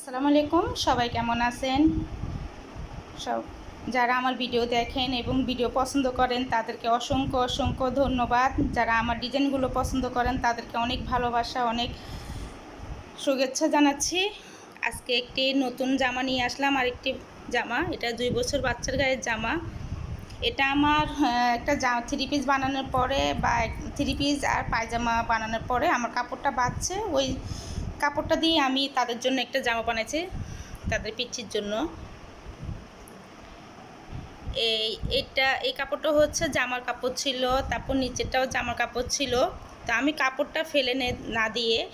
আসসালামু আলাইকুম, সবাই কেমন আছেন? সব যারা আমার ভিডিও দেখেন এবং ভিডিও পছন্দ করেন, তাদেরকে অসংখ্য অসংখ্য ধন্যবাদ। যারা আমার ডিজাইনগুলো পছন্দ করেন, তাদেরকে অনেক ভালোবাসা, অনেক শুভেচ্ছা জানাচ্ছি। আজকে একটি নতুন জামা নিয়ে আসলাম, আরেকটি জামা। এটা দুই বছর বাচ্চার গায়ের জামা। এটা আমার একটা জা থ্রি পিস বানানোর পরে বা থ্রি পিস আর পায়জামা বানানোর পরে আমার কাপড়টা বাঁচছে ওই কাপড়টা দিয়ে আমি তাদের জন্য একটা জামা বানাইছি, তাদের পিচ্ছির জন্য। এই, এটা, এই কাপড়টা হচ্ছে জামার কাপড় ছিল, তারপর নিচেরটাও জামার কাপড় ছিল। তো আমি কাপড়টা ফেলে নে- দিয়ে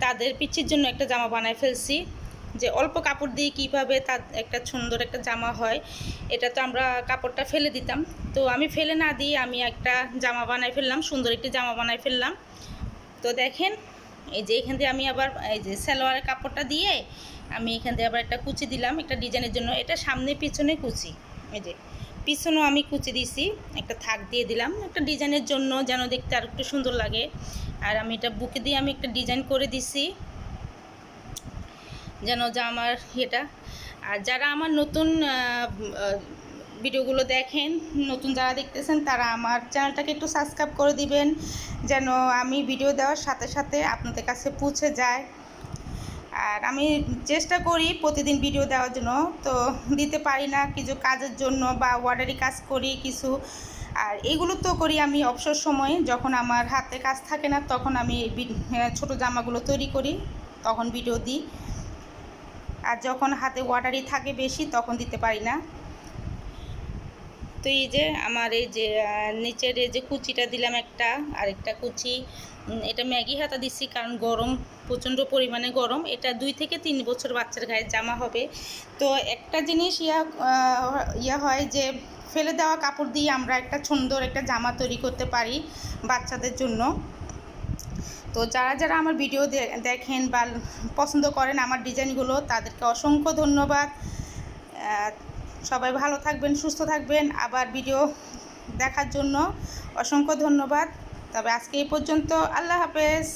তাদের পিচ্ছির জন্য একটা জামা বানায় ফেলছি। যে অল্প কাপড় দিয়ে কীভাবে তার একটা সুন্দর একটা জামা হয়, এটা তো আমরা কাপড়টা ফেলে দিতাম। তো আমি ফেলে না দিয়ে আমি একটা জামা বানাই ফেললাম, সুন্দর একটি জামা বানাই ফেললাম। তো দেখেন এই যে এখান দিয়ে আমি আবার, এই যে সালোয়ারের কাপড়টা দিয়ে আমি এখান দিয়ে আবার একটা কুচি দিলাম, একটা ডিজাইনের জন্য। এটা সামনে পিছনে কুচি, এই যে। পিছনেও আমি কুচি দিছি, একটা থাক দিয়ে দিলাম, একটা ডিজাইনের জন্য যেন দেখতে আর একটু সুন্দর লাগে। আর আমি এটা বুকে দিয়ে আমি একটা ডিজাইন করে দিছি, যেন যা আমার এটা আর যারা আমার নতুন ভিডিওগুলো দেখেন, নতুন যারা দেখতেছেন তারা আমার চ্যানেলটাকে একটু সাবস্ক্রাইব করে দিবেন, যেন আমি ভিডিও দেওয়ার সাথে সাথে আপনাদের কাছে পৌঁছে যায়। আর আমি চেষ্টা করি প্রতিদিন ভিডিও দেওয়ার জন্য, তো দিতে পারি না কিছু কাজের জন্য বা ওয়ার্ডারি কাজ করি কিছু। আর এগুলো তো করি আমি অবসর সময়ে, যখন আমার হাতে কাজ থাকে না তখন আমি ছোট জামাগুলো তৈরি করি, তখন ভিডিও দিই। আর যখন হাতে ওয়াটারি থাকে বেশি তখন দিতে পারি না। তো এই যে আমার এই যে নিচের এই যে কুচিটা দিলাম একটা, আরেকটা কুচি। এটা ম্যাগি হাতা দিচ্ছি কারণ গরম, প্রচণ্ড পরিমাণে গরম। এটা দুই থেকে তিন বছর বাচ্চার গায়ে জামা হবে। তো একটা জিনিস ইয়া ইয়া হয় যে, ফেলে দেওয়া কাপড় দিয়ে আমরা একটা সুন্দর একটা জামা তৈরি করতে পারি বাচ্চাদের জন্য। তো যারা যারা আমার ভিডিও দেখেন বা পছন্দ করেন আমার ডিজাইনগুলো, তাদেরকে অসংখ্য ধন্যবাদ। সবাই ভালো থাকবেন, সুস্থ থাকবেন। আবার ভিডিও দেখার জন্য অসংখ্য ধন্যবাদ। তবে আজকে এই পর্যন্ত আল্লাহ হাফেজ।